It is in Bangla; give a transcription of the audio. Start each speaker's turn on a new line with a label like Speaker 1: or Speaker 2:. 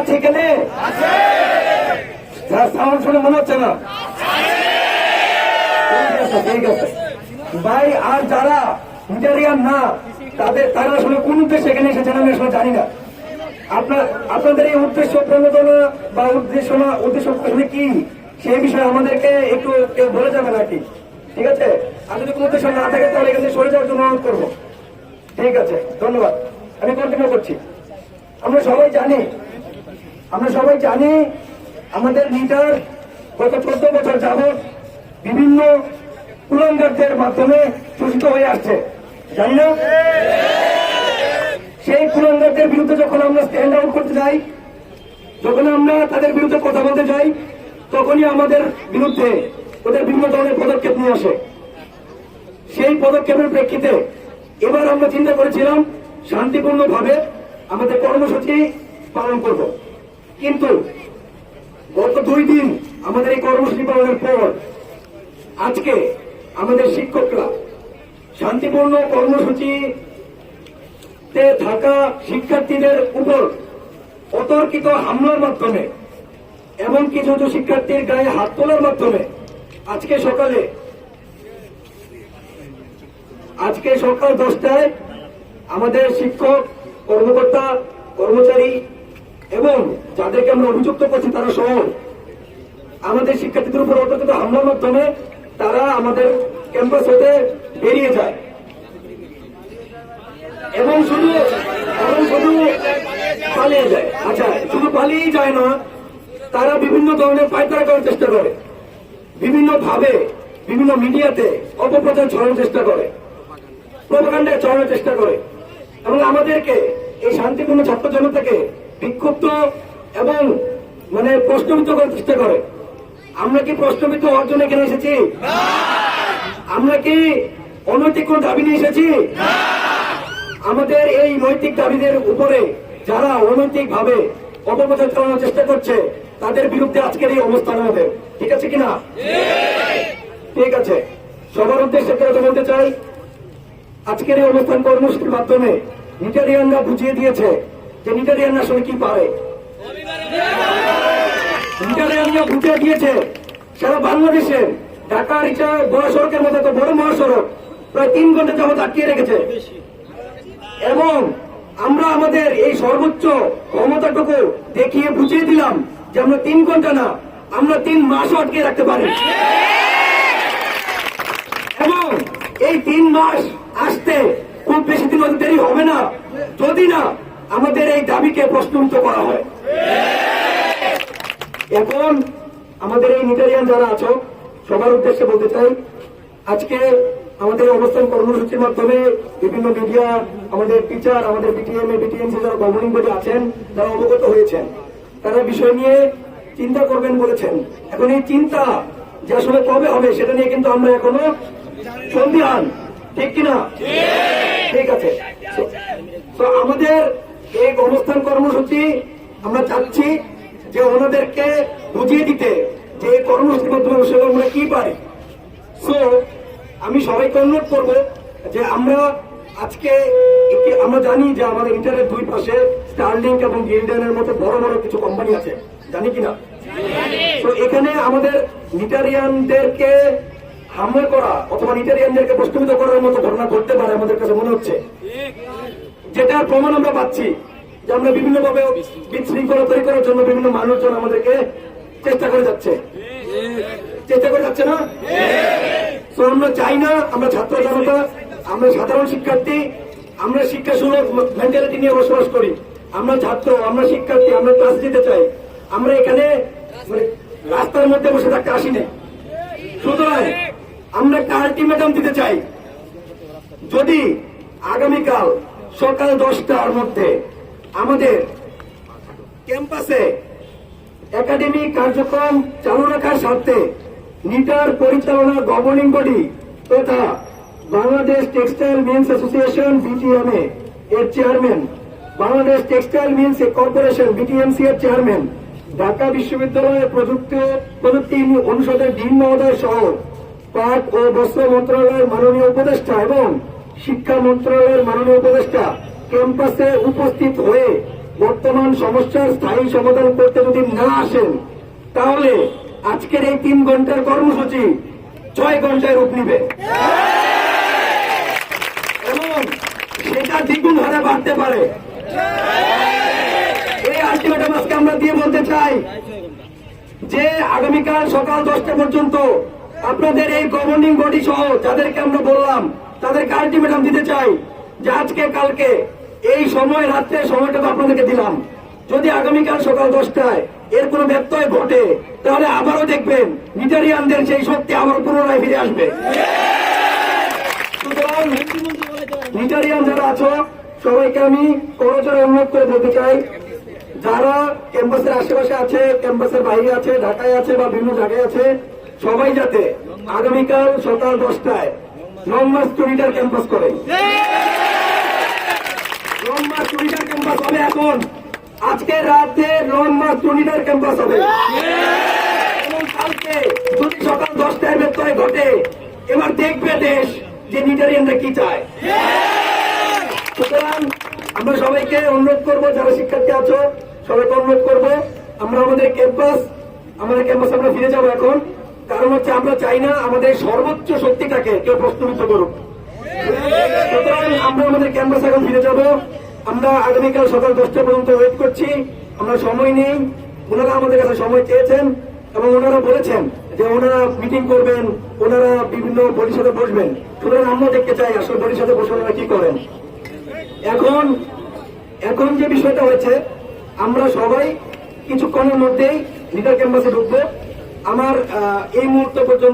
Speaker 1: আছে এখানে? সাউন্ড শুনে মনে হচ্ছে না? ভাই, আর যারা মিটারিয়ান না, তাদের, তারা আসলে কোন উদ্দেশ্যে এখানে এসেছেন আমি আসলে জানি না। আপনার, আপনাদের এই উদ্দেশ্য প্রণোদনা বা উদ্দেশ্য না, উদ্দেশ্য আসলে কি? সেই বিষয়ে আমাদেরকে একটু কেউ বলে যাবেন আর কি ঠিক আছে? আর যদি কোনো উদ্দেশ্য না থাকে, তাহলে এখান সরে যাওয়ার জন্য অনুরোধ করব। ঠিক আছে, ধন্যবাদ। আমি কন্টিনিউ করছি। আমরা সবাই জানি আমরা সবাই জানি আমাদের লিডার গত চোদ্দ বছর যাবৎ বিভিন্ন কুলঙ্গারদের মাধ্যমে শোষিত হয়ে আসছে। জানি না? সেই কুলঙ্গারদের বিরুদ্ধে যখন আমরা স্ট্যান্ড আউট করতে যাই, যখন আমরা তাদের বিরুদ্ধে কথা বলতে যাই, তখনই আমাদের বিরুদ্ধে ওদের বিভিন্ন ধরনের পদক্ষেপ নিয়ে আসে। সেই পদক্ষেপের প্রেক্ষিতে এবার আমরা চিন্তা করেছিলাম, শান্তিপূর্ণভাবে আমাদের কর্মসূচি পালন করব। কিন্তু গত দুই দিন আমাদের এই কর্মসূচি পালনের পর আজকে আমাদের শিক্ষকরা শান্তিপূর্ণ কর্মসূচিতে থাকা শিক্ষার্থীদের উপর অতর্কিত হামলার মাধ্যমে এবং কিছু কিছু শিক্ষার্থীর গায়ে হাত তোলার মাধ্যমে আজকে সকালে, আজকে সকাল দশটায় আমাদের শিক্ষক, কর্মকর্তা, কর্মচারী এবং যাদেরকে আমরা অভিযুক্ত করছি তারা সহ আমাদের শিক্ষার্থীদের উপর অতর্কিত হামলার মাধ্যমে তারা আমাদের ক্যাম্পাস হতে বেরিয়ে যায়। এবং শুধু এবং শুধু পালিয়ে যায়। আচ্ছা শুধু পালিয়েই যায় না, তারা বিভিন্ন ধরনের পায়তারা করার চেষ্টা করে। বিভিন্ন ভাবে বিভিন্ন মিডিয়াতে অপপ্রচার ছড়ানোর চেষ্টা করে। প্রোপাগান্ডায় ছড়ানোর চেষ্টা করে। এবং আমাদেরকে এই শান্তিপূর্ণ ছাত্র জনতাকে বিক্ষুব্ধ এবং মানে প্রশ্নবিদ্ধ করার চেষ্টা করে। আমরা কি প্রশ্নবিদ্ধ অর্জন এখানে এসেছি? আমরা কি অনৈতিক কোন দাবি নিয়ে এসেছি? আমাদের এই নৈতিক দাবিদের উপরে যারা অনৈতিক ভাবে অপপ্রচার চালানোর চেষ্টা করছে, তাদের বিরুদ্ধে আজকের এই অবস্থান আমাদের। ঠিক আছে কিনা? ঠিক আছে। সবার উদ্দেশ্যে কথা বলতে চাই। আজকের এই অনুষ্ঠান কর্মসূচির মাধ্যমে নিটারিয়ানরা বুঝিয়ে দিয়েছে আসলে কি পারে? দিয়েছে। সারা ঢাকা বড় মহাসড়ক, প্রায় তিন ঘণ্টা আটকিয়ে রেখেছে। এবং আমরা আমাদের এই সর্বোচ্চ ক্ষমতাটুকু দেখিয়ে বুঝিয়ে দিলাম যে আমরা তিন ঘণ্টা না, আমরা তিন মাসও আটকে রাখতে পারি। এবং এই তিন মাস আসতে খুব বেশি দিন দেরি হবে না। যদি না আমাদের এই দাবিকে প্রশ্নবিদ্ধ করা হয়। এখন আমাদের এই নিটারিয়ান যারা আছো, সবার উদ্দেশ্যে বলতে চাই, আজকে আমাদের অবস্থান কর্মসূচির মাধ্যমে বিভিন্ন মিডিয়া, আমাদের টিচার, আমাদের বিটিএম বিটিএমসি যারা গভর্নিং বডি আছেন, তারা অবগত হয়েছেন। তারা বিষয় নিয়ে চিন্তা করবেন বলেছেন। এখন এই চিন্তা যে আসলে কবে হবে, সেটা নিয়ে কিন্তু আমরা এখনও সন্দিহান। ঠিক কিনা? ঠিক আছে। তো আমাদের এই অবস্থান কর্মসূচি আমরা চাচ্ছি যে ওনাদেরকে বুঝিয়ে দিতে যে এই কর্মসূচির আসলে আমরা কি পারি। সো আমি সবাইকে অনুরোধ করব যে আমরা আজকে আমরা জানি যে আমাদের ইন্টারনেট দুই পাশে স্টারলিংক এবং গিল্ডেনের মতো বড় বড় কিছু কোম্পানি আছে। জানি কিনা তো এখানে আমাদের নিটারিয়ানদেরকে হামলা করা অথবা নিটারিয়ানদেরকে প্রশ্নবিদ্ধ করার মতো ঘটনা ঘটতে পারে আমাদের কাছে মনে হচ্ছে। যেটার প্রমাণ আমরা পাচ্ছি যে আমরা বিভিন্ন ভাবে বিশৃঙ্খলা তৈরি করার জন্য বিভিন্ন মানুষজন আমাদেরকে চেষ্টা করে যাচ্ছে। চেষ্টা করে যাচ্ছে না? তো আমরা চাই না, আমরা ছাত্র জনতা, আমরা সাধারণ শিক্ষার্থী, আমরা শিক্ষা সুলভ মেন্টালিটি নিয়ে বসবাস করি। আমরা ছাত্র, আমরা শিক্ষার্থী, আমরা ক্লাস দিতে চাই। আমরা এখানে মানে রাস্তার মধ্যে বসে থাকতে আসিনি। সুতরাং, আমরা একটা আলটিমেটাম দিতে চাই? যদি আগামীকাল সকাল দশটার মধ্যে। আমাদের ক্যাম্পাসে একাডেমিক কার্যক্রম চালু রাখার স্বার্থে নিটার পরিচালনা গভর্নিং বডি তথা Bangladesh Textile Mills Association BTMA এর chairman, Bangladesh Textile Mills Corporation BTMC এর চেয়ারম্যান, ঢাকা বিশ্ববিদ্যালয়ের প্রযুক্তি প্রযুক্তি অনুষদের ডিন মহোদয় সহ পাট ও বস্ত্র মন্ত্রণালয়ের মাননীয় উপদেষ্টা এবং শিক্ষা মন্ত্রণালয়ের মাননীয় উপদেষ্টা ক্যাম্পাসে উপস্থিত হয়ে বর্তমান সমস্যার স্থায়ী সমাধান করতে যদি না আসেন, তাহলে আজকের এই তিন ঘণ্টার কর্মসূচি ছয় ঘন্টায় রূপ নিবে। এবং সেটা দ্বিগুণ হারে বাড়তে পারে। এই আলটিমেটাম আজকে আমরা দিয়ে বলতে চাই যে আগামীকাল সকাল দশটা পর্যন্ত আপনাদের এই গভর্নিং বডি সহ যাদেরকে আমরা বললাম তাদেরকে আলটিমেটাম দিতে চাই যে আজকে, কালকে, এই সময় রাত্রে সময়টা তো আপনাদেরকে দিলাম। যদি আগামীকাল সকাল দশটায় এর কোনো ব্যত্যয় ঘটে, তাহলে আবারও দেখবেন নিটারিয়ানদের সেই শক্তি আবার পুনরায় ফিরে আসবে। যারা আছো, সবাইকে আমি করজোরে অনুরোধ করে বলতে চাই, যারা ক্যাম্পাসের আশেপাশে আছে, ক্যাম্পাসের বাইরে আছে, ঢাকায় আছে বা বিভিন্ন জায়গায় আছে, সবাই যাতে আগামীকাল সকাল দশটায় লং মার্চ ক্যাম্পাস করে। লং মার্চ ক্যাম্পাস হবে এখন। আজকে রাতে লং মার্চ ক্যাম্পাস হবে। এবং কালকে যদি সকাল দশটায় ব্যত্যয় ঘটে এবার দেখবে দেশ যে নিটারিয়ানরা কি চায়। সুতরাং আমরা সবাইকে অনুরোধ করব যারা শিক্ষার্থী আছো সবাইকে অনুরোধ করব আমরা আমাদের ক্যাম্পাস আমাদের ক্যাম্পাস আমরা ফিরে যাব এখন। কারণ হচ্ছে আমরা চাই না আমাদের সর্বোচ্চ শক্তিটাকে কেউ প্রশ্নবিদ্ধ করুক। সুতরাং আমরা আমাদের ক্যাম্পাস এখন ফিরে যাব। আমরা আগামীকাল সকাল দশটা পর্যন্ত ওয়েট করছি। আমরা সময় নেই। ওনারা আমাদের কাছে সময় চেয়েছেন এবং ওনারা বলেছেন যে ওনারা মিটিং করবেন, ওনারা বিভিন্ন পরিষদে বসবেন। সুতরাং আমরা দেখতে চাই আসলে পরিষদে বসে ওনারা কি করেন। এখন এখন যে বিষয়টা হয়েছে, আমরা সবাই কিছুক্ষণের মধ্যেই লিডার ক্যাম্পাসে ঢুকবো। আমার এই মুহূর্ত পর্যন্ত